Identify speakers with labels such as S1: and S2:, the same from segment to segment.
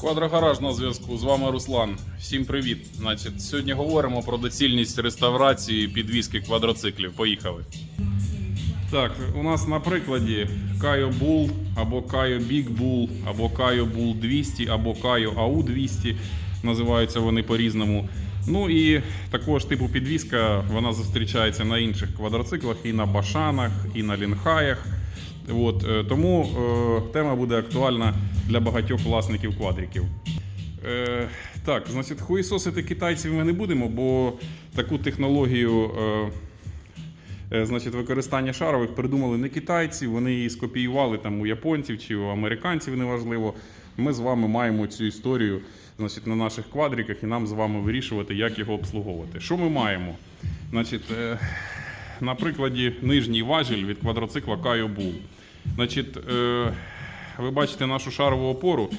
S1: Квадрогараж на зв'язку. З вами Руслан. Всім привіт. Значить, сьогодні говоримо про доцільність реставрації підвізки квадроциклів. Поїхали. Так, у нас на прикладі Kayo Bull або Kayo Big Bull, або Kayo Bull 200, або Kayo AU 200. Називаються вони по-різному. Ну і такого ж типу підвізка вона зустрічається на інших квадроциклах, і на Башанах, і на Лінхаях. От, е, тому е, тема буде актуальна для багатьох власників квадриків. Е, так, значить, хуїсосити китайців ми не будемо, бо таку технологію е, е, значить, використання шарових придумали не китайці, вони її скопіювали там у японців чи у американців, неважливо. Ми з вами маємо цю історію значить, на наших квадриках і нам з вами вирішувати, як його обслуговувати. Що ми маємо? Значить, е, на прикладі нижній важіль від квадроцикла Kayo Bull. Значить, е, ви бачите нашу шарову опору,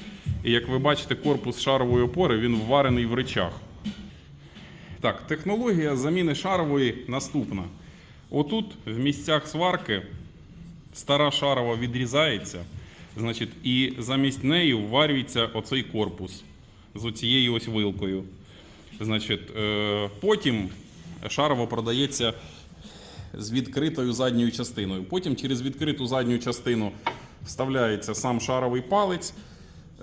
S1: і як ви бачите, корпус шарової опори він вварений в речах. Так, технологія заміни шарової наступна. Отут, в місцях сварки, стара шарова відрізається, значить, і замість неї вварюється оцей корпус з оцією ось вилкою. Значить, е, потім шарово продається з відкритою задньою частиною. Потім через відкриту задню частину вставляється сам шаровий палець,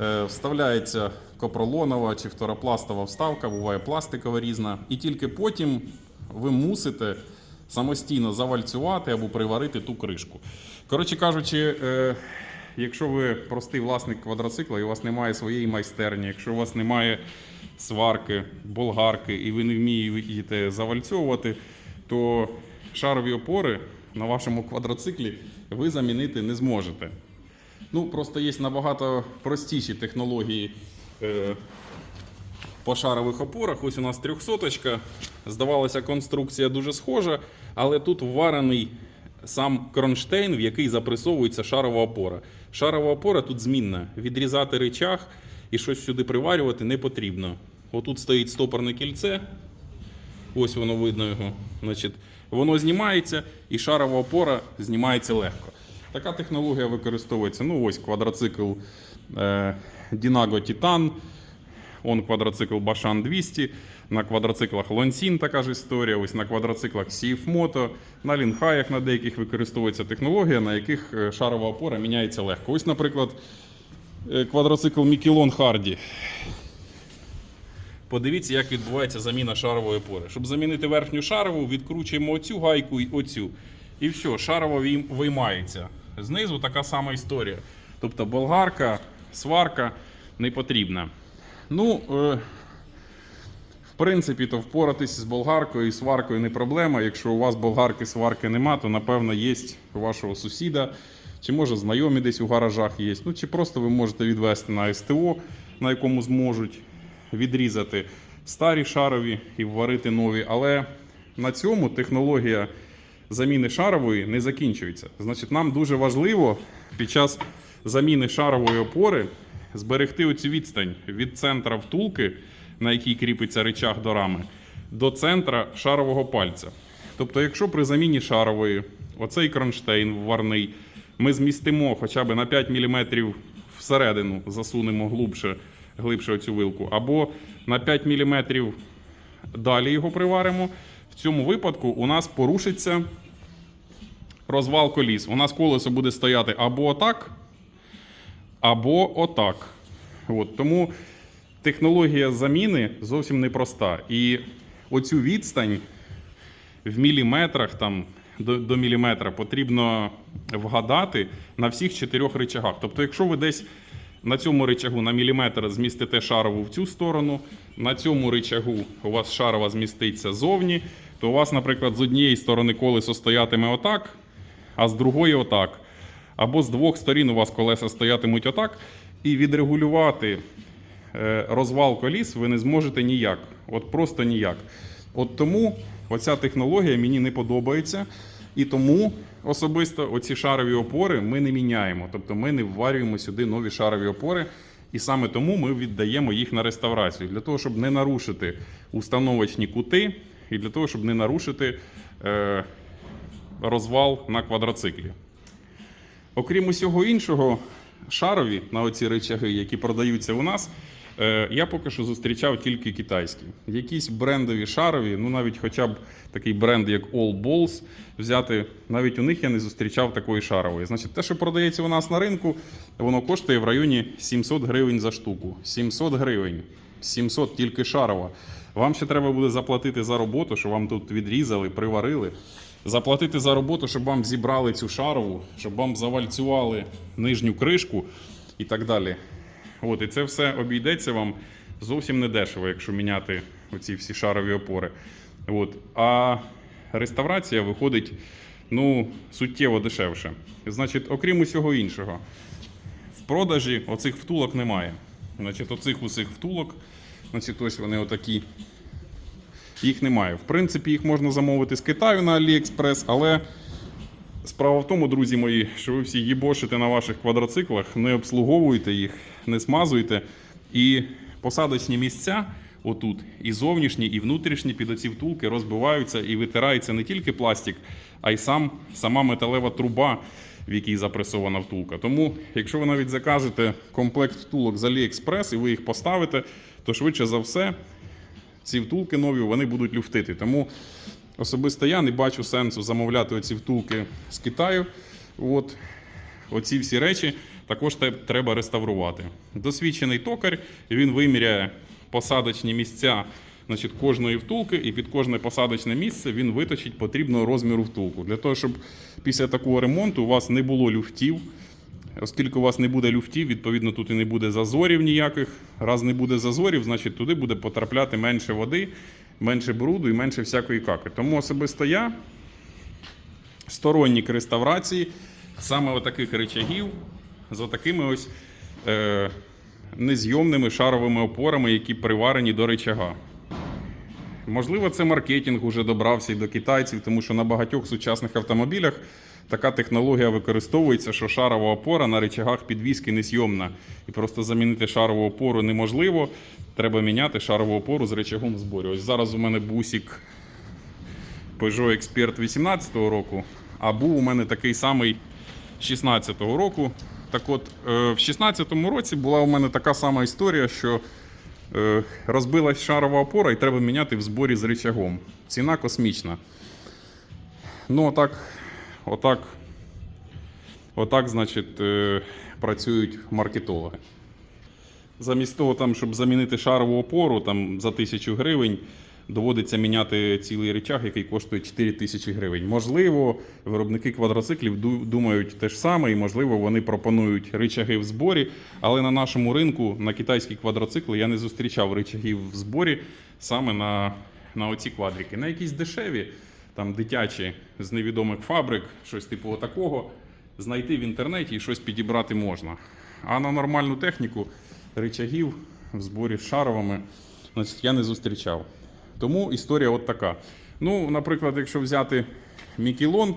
S1: е, вставляється копролонова чи фторопластова вставка, буває пластикова різна. І тільки потім ви мусите самостійно завальцювати або приварити ту кришку. Коротше кажучи, е, якщо ви простий власник квадроцикла і у вас немає своєї майстерні, якщо у вас немає сварки, болгарки і ви не вмієте завальцьовувати, то шарові опори на вашому квадроциклі ви замінити не зможете. Ну, просто є набагато простіші технології е, по шарових опорах. Ось у нас 300 Здавалося, конструкція дуже схожа, але тут вварений сам кронштейн, в який запресовується шарова опора. Шарова опора тут змінна. Відрізати речах і щось сюди приварювати не потрібно. Отут стоїть стопорне кільце, Ось воно видно його. Значить, воно знімається і шарова опора знімається легко. Така технологія використовується. Ну, ось квадроцикл е, Dinago он квадроцикл Bashan 200, на квадроциклах Lonsin така ж історія, ось на квадроциклах CF Moto, на лінхаях на деяких використовується технологія, на яких е, шарова опора міняється легко. Ось, наприклад, е, квадроцикл Мікелон Харді. Подивіться, як відбувається заміна шарової опори. Щоб замінити верхню шарову, відкручуємо оцю гайку і оцю. І все, шарова виймається. Знизу така сама історія. Тобто болгарка, сварка не потрібна. Ну, е, в принципі, то впоратись з болгаркою і сваркою не проблема. Якщо у вас болгарки, сварки нема, то напевно є у вашого сусіда, чи може знайомі десь у гаражах є. Ну, чи просто ви можете відвести на СТО, на якому зможуть відрізати старі шарові і вварити нові. Але на цьому технологія заміни шарової не закінчується. Значить, нам дуже важливо під час заміни шарової опори зберегти оцю відстань від центра втулки, на якій кріпиться речах до рами, до центра шарового пальця. Тобто, якщо при заміні шарової оцей кронштейн варний ми змістимо хоча б на 5 мм всередину, засунемо глубше, глибше оцю вилку, або на 5 мм далі його приваримо. В цьому випадку у нас порушиться розвал коліс. У нас колесо буде стояти або отак, або отак. От, тому технологія заміни зовсім непроста. І оцю відстань в міліметрах там, до, до міліметра потрібно вгадати на всіх чотирьох речагах. Тобто, якщо ви десь на цьому речагу на міліметр змістите шарову в цю сторону, на цьому речагу у вас шарова зміститься зовні, то у вас, наприклад, з однієї сторони колесо стоятиме отак, а з другої отак. Або з двох сторін у вас колеса стоятимуть отак, і відрегулювати е, розвал коліс ви не зможете ніяк. От просто ніяк. От тому оця технологія мені не подобається. І тому особисто оці шарові опори ми не міняємо. Тобто ми не вварюємо сюди нові шарові опори. І саме тому ми віддаємо їх на реставрацію. Для того, щоб не нарушити установочні кути, і для того, щоб не нарушити е, розвал на квадроциклі. Окрім усього іншого, шарові на оці речаги, які продаються у нас, я поки що зустрічав тільки китайські. Якісь брендові шарові, ну навіть хоча б такий бренд, як All Balls, взяти, навіть у них я не зустрічав такої шарової. Значить, те, що продається у нас на ринку, воно коштує в районі 700 гривень за штуку. 700 гривень. 700 тільки шарова. Вам ще треба буде заплатити за роботу, що вам тут відрізали, приварили. Заплатити за роботу, щоб вам зібрали цю шарову, щоб вам завальцювали нижню кришку і так далі. От, і це все обійдеться вам зовсім не дешево, якщо міняти оці всі шарові опори. От. А реставрація виходить ну, суттєво дешевше. Значить, окрім усього іншого, в продажі оцих втулок немає. Значить, оцих усіх втулок, значить, ось вони отакі. Їх немає. В принципі, їх можна замовити з Китаю на AliExpress, але справа в тому, друзі мої, що ви всі їбошите на ваших квадроциклах, не обслуговуєте їх, не смазуєте. І посадочні місця отут, і зовнішні, і внутрішні під оці втулки розбиваються і витирається не тільки пластик, а й сам, сама металева труба, в якій запресована втулка. Тому, якщо ви навіть закажете комплект втулок з AliExpress і ви їх поставите, то швидше за все ці втулки нові вони будуть люфтити. Тому особисто я не бачу сенсу замовляти оці втулки з Китаю. От. Оці всі речі також треба реставрувати. Досвідчений токар, він виміряє посадочні місця значить, кожної втулки, і під кожне посадочне місце він виточить потрібного розміру втулку. Для того, щоб після такого ремонту у вас не було люфтів. Оскільки у вас не буде люфтів, відповідно, тут і не буде зазорів ніяких. Раз не буде зазорів, значить туди буде потрапляти менше води, менше бруду і менше всякої каки. Тому особисто я сторонник реставрації саме отаких речагів з отакими ось е, незйомними шаровими опорами, які приварені до речага. Можливо, це маркетинг уже добрався і до китайців, тому що на багатьох сучасних автомобілях така технологія використовується, що шарова опора на речагах підвіски несйомна. І просто замінити шарову опору неможливо. Треба міняти шарову опору з речагом в зборі. Ось зараз у мене бусик Peugeot Expert 18-го року, а був у мене такий самий 16-го року. Так от, е, в 16-му році була у мене така сама історія, що е, розбилась шарова опора і треба міняти в зборі з рычагом. Ціна космічна. Ну, отак, отак, отак, значить, е, працюють маркетологи. Замість того, там, щоб замінити шарову опору там, за тисячу гривень, доводиться міняти цілий речаг, який коштує 4 тисячі гривень. Можливо, виробники квадроциклів думають те ж саме, і можливо, вони пропонують ричаги в зборі. Але на нашому ринку на китайські квадроцикли я не зустрічав ричагів в зборі саме на, на оці квадрики. На якісь дешеві, там дитячі з невідомих фабрик, щось типу такого, знайти в інтернеті і щось підібрати можна. А на нормальну техніку ричагів в зборі з шаровими значить, я не зустрічав. Тому історія от така. Ну, наприклад, якщо взяти Мікілон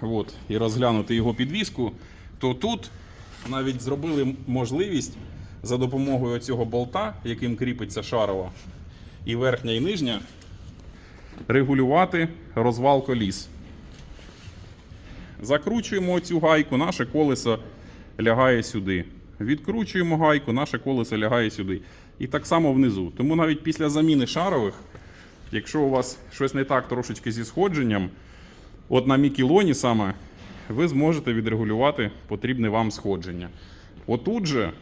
S1: от, і розглянути його підвіску, то тут навіть зробили можливість за допомогою цього болта, яким кріпиться шарова, і верхня, і нижня, регулювати розвал коліс. Закручуємо цю гайку, наше колесо лягає сюди. Відкручуємо гайку, наше колесо лягає сюди. І так само внизу. Тому навіть після заміни шарових, якщо у вас щось не так трошечки зі сходженням, от на мікілоні саме ви зможете відрегулювати потрібне вам сходження. Отут же,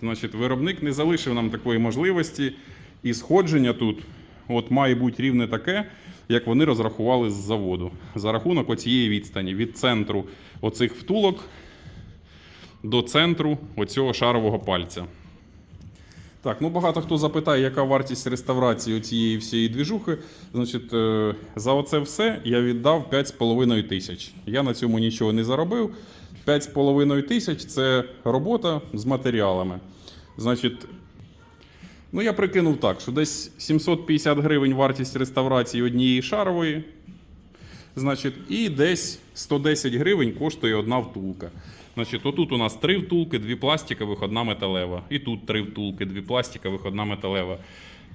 S1: значить, виробник не залишив нам такої можливості, і сходження тут от має бути рівне таке, як вони розрахували з заводу. За рахунок оцієї відстані від центру оцих втулок до центру оцього шарового пальця. Так, ну багато хто запитає, яка вартість реставрації цієї всієї двіжухи. Значить, е, за оце все я віддав 5,5 тисяч. Я на цьому нічого не заробив. 5,5 тисяч це робота з матеріалами. Значить, ну я прикинув так, що десь 750 гривень вартість реставрації однієї шарової. Значить, і десь 110 гривень коштує одна втулка. Значить, отут у нас три втулки, дві пластикових, одна металева. І тут три втулки, дві пластикових, одна металева.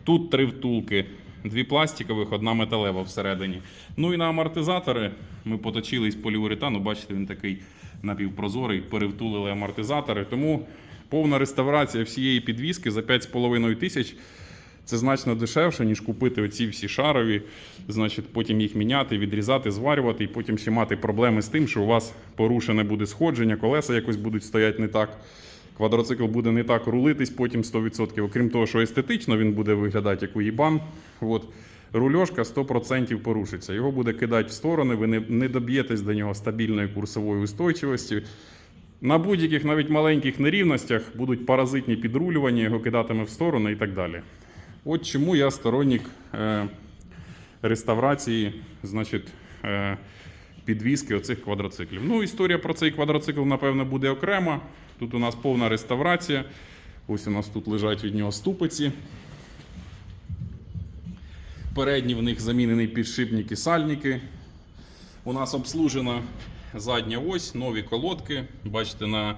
S1: Тут три втулки, дві пластикових, одна металева всередині. Ну і на амортизатори ми поточили із поліуретану. Бачите, він такий напівпрозорий, перевтулили амортизатори. Тому повна реставрація всієї підвіски за 5,5 тисяч. Це значно дешевше, ніж купити оці всі шарові, значить, потім їх міняти, відрізати, зварювати, і потім ще мати проблеми з тим, що у вас порушене буде сходження, колеса якось будуть стояти не так. Квадроцикл буде не так рулитись потім 100%. Окрім того, що естетично він буде виглядати як уїбан. От. Рульошка 100% порушиться. Його буде кидати в сторони, ви не, не доб'єтесь до нього стабільної курсової устойчивості. На будь-яких навіть маленьких нерівностях будуть паразитні підрулювання, його кидатиме в сторони і так далі. От чому я сторонник е, реставрації, значить, е, підвіски оцих квадроциклів. Ну, історія про цей квадроцикл, напевно, буде окрема. Тут у нас повна реставрація. Ось у нас тут лежать від нього ступиці. Передні в них замінений підшипник сальники. У нас обслужена задня ось, нові колодки. Бачите, на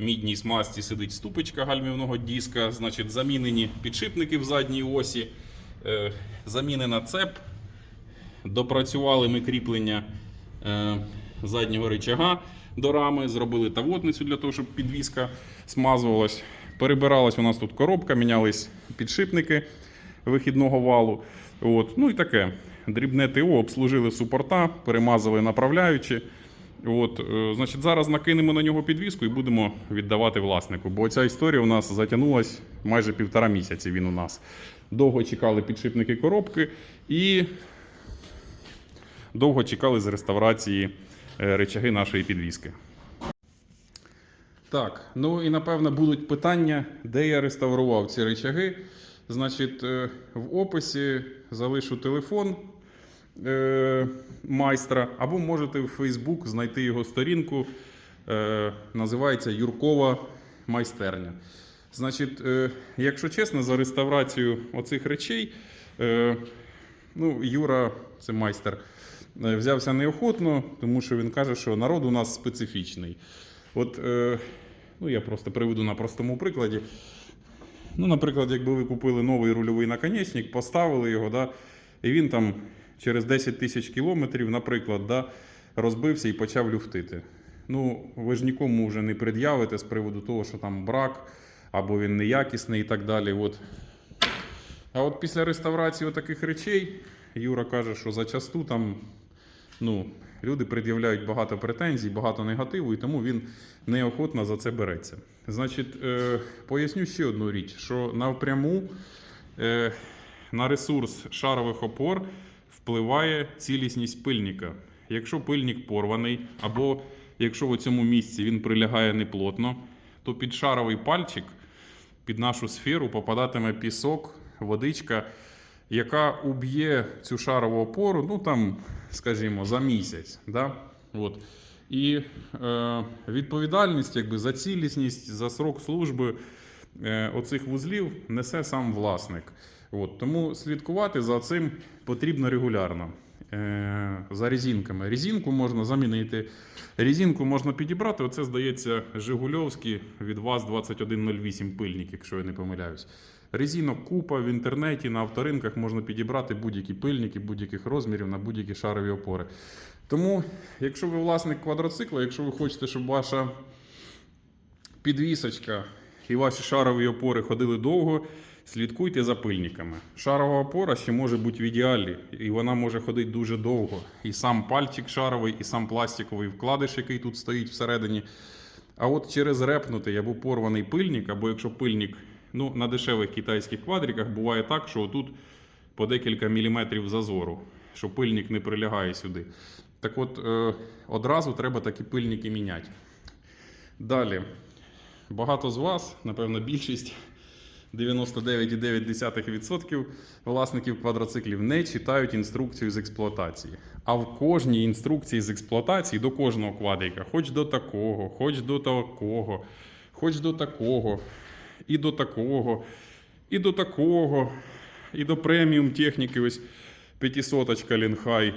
S1: мідній смазці сидить ступочка гальмівного диска. Значить, замінені підшипники в задній осі, е, замінена цеп. Допрацювали ми кріплення е, заднього рычага до рами, зробили тавотницю для того, щоб підвіска смазувалась. Перебиралась у нас тут коробка, мінялись підшипники вихідного валу. От. Ну і таке. Дрібне ТО обслужили супорта, перемазали направляючи. От, е, значить, зараз накинемо на нього підвіску і будемо віддавати власнику. Бо ця історія у нас затягнулась майже півтора місяці. Він у нас довго чекали підшипники коробки і довго чекали з реставрації е, речаги нашої підвіски. Так, ну і напевно будуть питання, де я реставрував ці речаги. Значить, е, в описі залишу телефон е, майстра, або можете в Facebook знайти його сторінку. Е, називається Юркова майстерня. Значить, е, якщо чесно, за реставрацію оцих речей, е, ну, Юра, це майстер, е, взявся неохотно, тому що він каже, що народ у нас специфічний. От, е, ну, я просто приведу на простому прикладі. Ну, наприклад, якби ви купили новий рульовий наконечник, поставили його, да, і він там через 10 тисяч кілометрів, наприклад, да, розбився і почав люфтити. Ну, ви ж нікому вже не пред'явите з приводу того, що там брак, або він неякісний і так далі. От. А от після реставрації таких речей Юра каже, що зачасту там ну, люди пред'являють багато претензій, багато негативу, і тому він неохотно за це береться. Значить, е, поясню ще одну річ: що напряму е, на ресурс шарових опор впливає цілісність пильника. Якщо пильник порваний, або якщо в цьому місці він прилягає неплотно, то під шаровий пальчик, під нашу сферу попадатиме пісок, водичка, яка уб'є цю шарову опору, ну там, скажімо, за місяць. Да? От. І е, відповідальність якби, за цілісність, за срок служби е, оцих вузлів несе сам власник. От. Тому слідкувати за цим потрібно регулярно. Е, за резинками. Резинку можна замінити. Резинку можна підібрати. Оце, здається, Жигульовський від ВАЗ-2108 пильник, якщо я не помиляюсь. Резинок купа в інтернеті, на авторинках можна підібрати будь-які пильники, будь-яких розмірів на будь-які шарові опори. Тому, якщо ви власник квадроцикла, якщо ви хочете, щоб ваша підвісочка і ваші шарові опори ходили довго, слідкуйте за пильниками. Шарова опора ще може бути в ідеалі, і вона може ходити дуже довго. І сам пальчик шаровий, і сам пластиковий вкладиш, який тут стоїть всередині. А от через репнутий або порваний пильник, або якщо пильник ну, на дешевих китайських квадриках буває так, що тут по декілька міліметрів зазору, що пильник не прилягає сюди. Так от е, одразу треба такі пильники міняти. Далі. Багато з вас, напевно, більшість 99,9% власників квадроциклів не читають інструкцію з експлуатації. А в кожній інструкції з експлуатації до кожного квадрика, хоч до такого, хоч до такого, хоч до такого, і до такого, і до такого, і до преміум техніки, ось 500 Лінхай,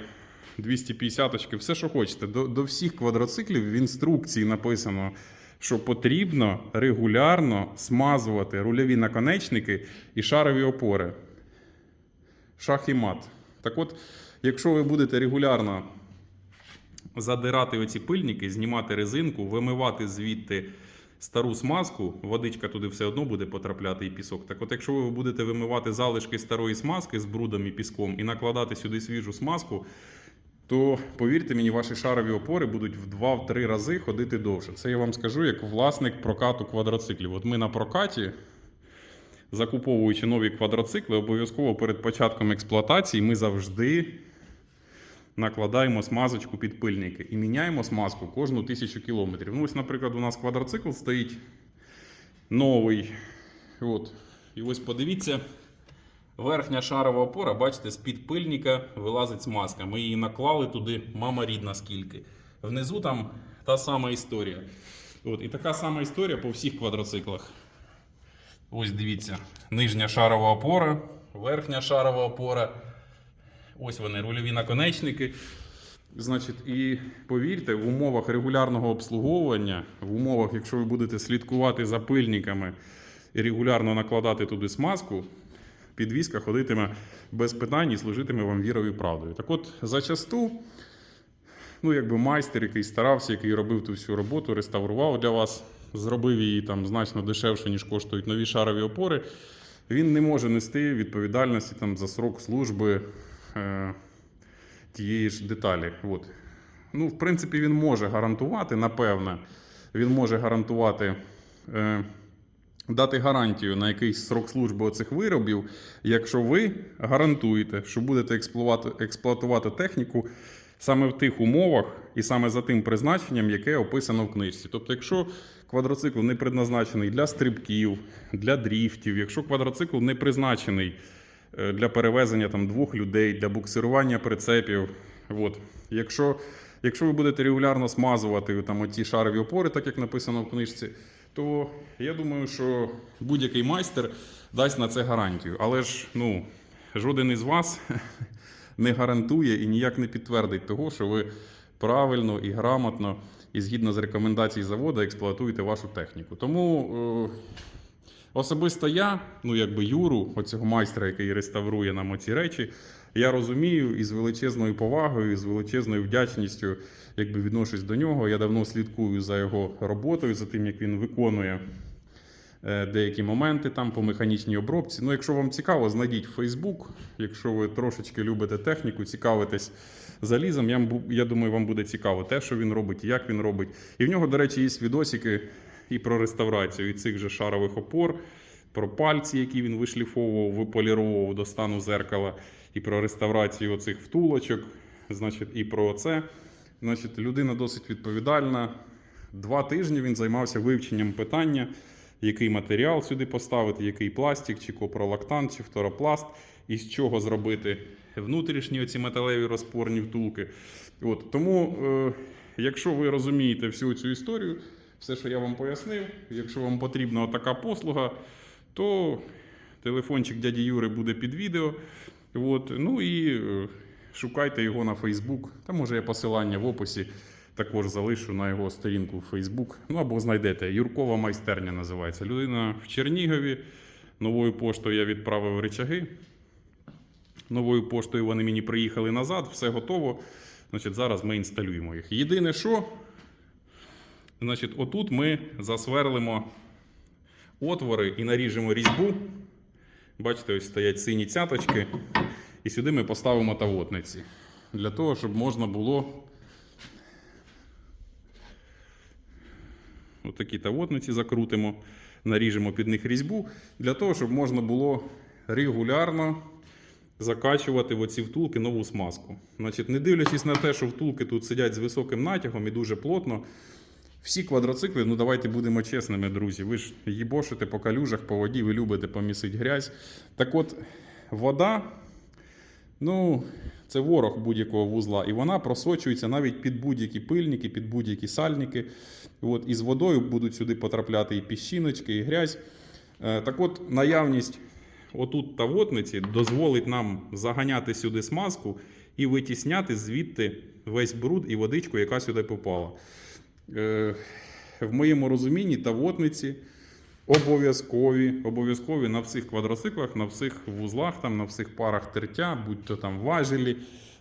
S1: 250 все, що хочете. До, до всіх квадроциклів в інструкції написано що потрібно регулярно смазувати рульові наконечники і шарові опори. Шах і мат. Так от, якщо ви будете регулярно задирати оці пильники, знімати резинку, вимивати звідти стару смазку, водичка туди все одно буде потрапляти і пісок. Так от, якщо ви будете вимивати залишки старої смазки з брудом і піском і накладати сюди свіжу смазку, то повірте мені, ваші шарові опори будуть в 2-3 рази ходити довше. Це я вам скажу як власник прокату квадроциклів. От ми на прокаті, закуповуючи нові квадроцикли, обов'язково перед початком експлуатації ми завжди накладаємо смазочку під пильники і міняємо смазку кожну тисячу кілометрів. Ну, ось, наприклад, у нас квадроцикл стоїть новий. От. І ось подивіться, верхня шарова опора, бачите, з-під пильника вилазить смазка. Ми її наклали туди, мама рідна скільки. Внизу там та сама історія. От. І така сама історія по всіх квадроциклах. Ось дивіться, нижня шарова опора, верхня шарова опора. Ось вони, рульові наконечники. Значить, і повірте, в умовах регулярного обслуговування, в умовах, якщо ви будете слідкувати за пильниками і регулярно накладати туди смазку, підвізка ходитиме без питань і служитиме вам вірою і правдою. Так от, зачасту, ну, якби майстер, який старався, який робив ту всю роботу, реставрував для вас, зробив її там значно дешевше, ніж коштують нові шарові опори, він не може нести відповідальності там, за срок служби е, тієї ж деталі. От. Ну, в принципі, він може гарантувати, напевне, він може гарантувати. Е, Дати гарантію на якийсь срок служби оцих виробів, якщо ви гарантуєте, що будете експлуатувати, техніку саме в тих умовах і саме за тим призначенням, яке описано в книжці. Тобто, якщо квадроцикл не предназначений для стрибків, для дріфтів, якщо квадроцикл не призначений е, для перевезення там, двох людей, для буксирування прицепів, от. якщо, якщо ви будете регулярно смазувати там, оті шарові опори, так як написано в книжці, то я думаю, що будь-який майстер дасть на це гарантію. Але ж ну, жоден із вас не гарантує і ніяк не підтвердить того, що ви правильно і грамотно і згідно з рекомендацій заводу експлуатуєте вашу техніку. Тому е, особисто я, ну якби Юру, оцього майстра, який реставрує нам оці речі, я розумію і з величезною повагою, і з величезною вдячністю, якби відношусь до нього. Я давно слідкую за його роботою, за тим, як він виконує е, деякі моменти там по механічній обробці. Ну, якщо вам цікаво, знайдіть Facebook. Якщо ви трошечки любите техніку, цікавитесь залізом, я, я думаю, вам буде цікаво те, що він робить, і як він робить. І в нього, до речі, є відосики і про реставрацію і цих же шарових опор, про пальці, які він вишліфовував, виполіровував до стану зеркала, і про реставрацію оцих втулочок, значить, і про це. Значить, людина досить відповідальна. Два тижні він займався вивченням питання, який матеріал сюди поставити, який пластик, чи копролактан, чи фторопласт, і з чого зробити внутрішні оці металеві розпорні втулки. От, тому, е, якщо ви розумієте всю цю історію, все, що я вам пояснив, якщо вам потрібна така послуга, то телефончик дяді Юри буде під відео. От, ну і е, шукайте його на Facebook. Там може я посилання в описі також залишу на його сторінку в Facebook. Ну або знайдете. Юркова майстерня називається. Людина в Чернігові. Новою поштою я відправив речаги. Новою поштою вони мені приїхали назад, все готово. Значить, зараз ми інсталюємо їх. Єдине, що, значить, отут ми засверлимо отвори і наріжемо різьбу. Бачите, ось стоять сині цяточки. І сюди ми поставимо тавотниці. Для того, щоб можна було отакі тавотниці закрутимо, наріжемо під них різьбу, для того, щоб можна було регулярно закачувати в оці втулки нову смазку. Значить, не дивлячись на те, що втулки тут сидять з високим натягом і дуже плотно. Всі квадроцикли, ну давайте будемо чесними, друзі. Ви ж їбошите по калюжах, по воді, ви любите помісити грязь. Так от, вода, ну, це ворог будь-якого вузла, і вона просочується навіть під будь-які пильники, під будь-які сальники. От, і з водою будуть сюди потрапляти і піщиночки, і грязь. Е, Так от, наявність отут тавотниці дозволить нам заганяти сюди смазку і витісняти звідти весь бруд і водичку, яка сюди попала. Е, в моєму розумінні тавотниці обов'язкові, обов'язкові на всіх квадроциклах, на всіх вузлах, там, на всіх парах тертя, будь то там важелі,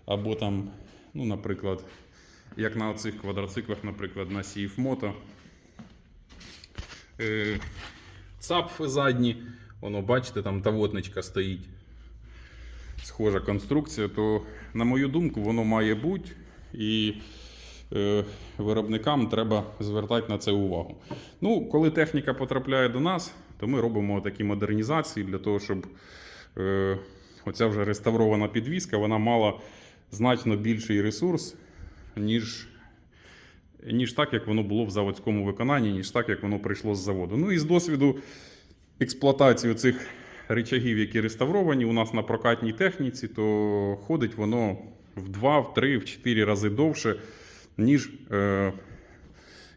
S1: або там, ну, наприклад, як на оцих квадроциклах, наприклад, на Moto. Е, ЦАП задні, воно, бачите, там тавотничка стоїть. Схожа конструкція, то, на мою думку, воно має бути. І виробникам треба звертати на це увагу. Ну, коли техніка потрапляє до нас, то ми робимо такі модернізації для того, щоб е, оця вже реставрована підвіска вона мала значно більший ресурс, ніж, ніж так, як воно було в заводському виконанні, ніж так, як воно прийшло з заводу. Ну і з досвіду експлуатації цих речагів, які реставровані у нас на прокатній техніці, то ходить воно в 2, в 3, в 4 рази довше, ніж, е,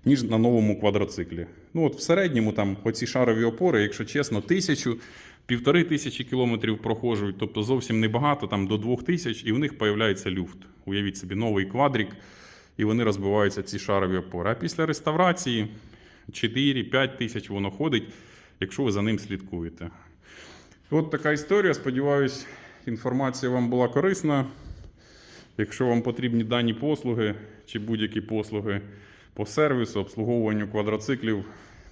S1: ніж на новому квадроциклі. Ну, от в середньому там оці шарові опори, якщо чесно, тисячу, півтори тисячі кілометрів проходжують, тобто зовсім небагато, там до двох тисяч, і в них появляється люфт. Уявіть собі, новий квадрик, і вони розбиваються ці шарові опори. А після реставрації 4-5 тисяч воно ходить, якщо ви за ним слідкуєте. От така історія. Сподіваюсь, інформація вам була корисна. Якщо вам потрібні дані послуги чи будь-які послуги по сервісу, обслуговуванню квадроциклів,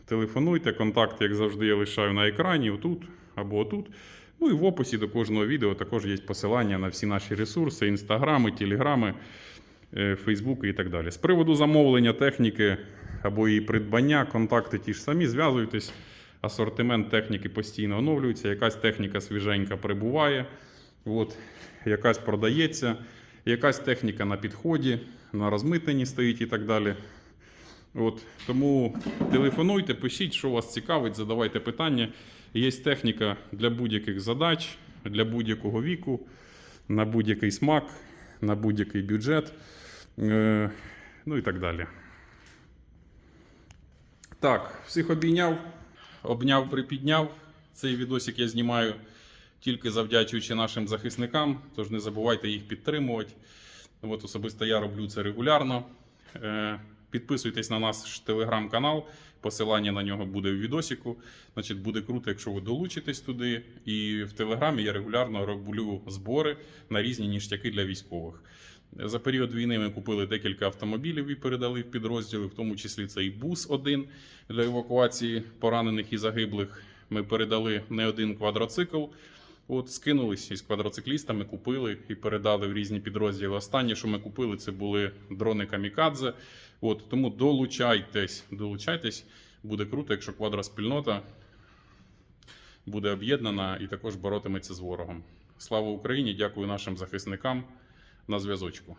S1: телефонуйте. Контакт, як завжди, я лишаю на екрані, отут або отут. Ну і в описі до кожного відео також є посилання на всі наші ресурси: інстаграми, телеграми, е, фейсбуки і так далі. З приводу замовлення техніки або її придбання, контакти ті ж самі, зв'язуйтесь. Асортимент техніки постійно оновлюється, якась техніка свіженька прибуває, от, якась продається, якась техніка на підході, на розмитненні стоїть і так далі. От, тому телефонуйте, пишіть, що вас цікавить, задавайте питання. Є техніка для будь-яких задач, для будь-якого віку, на будь-який смак, на будь-який бюджет, е, ну і так далі. Так, всіх обійняв, обняв, припідняв. Цей відосик я знімаю тільки завдячуючи нашим захисникам, тож не забувайте їх підтримувати. От особисто я роблю це регулярно. Е, Підписуйтесь на наш телеграм-канал, посилання на нього буде в відосику. Значить, буде круто, якщо ви долучитесь туди. І в телеграмі я регулярно роблю збори на різні ніштяки для військових. За період війни ми купили декілька автомобілів і передали в підрозділи, в тому числі цей бус один для евакуації поранених і загиблих. Ми передали не один квадроцикл. От скинулись із квадроциклістами, купили і передали в різні підрозділи. Останнє, що ми купили, це були дрони Камікадзе. От тому долучайтесь, долучайтесь. Буде круто, якщо квадроспільнота буде об'єднана і також боротиметься з ворогом. Слава Україні! Дякую нашим захисникам на зв'язочку.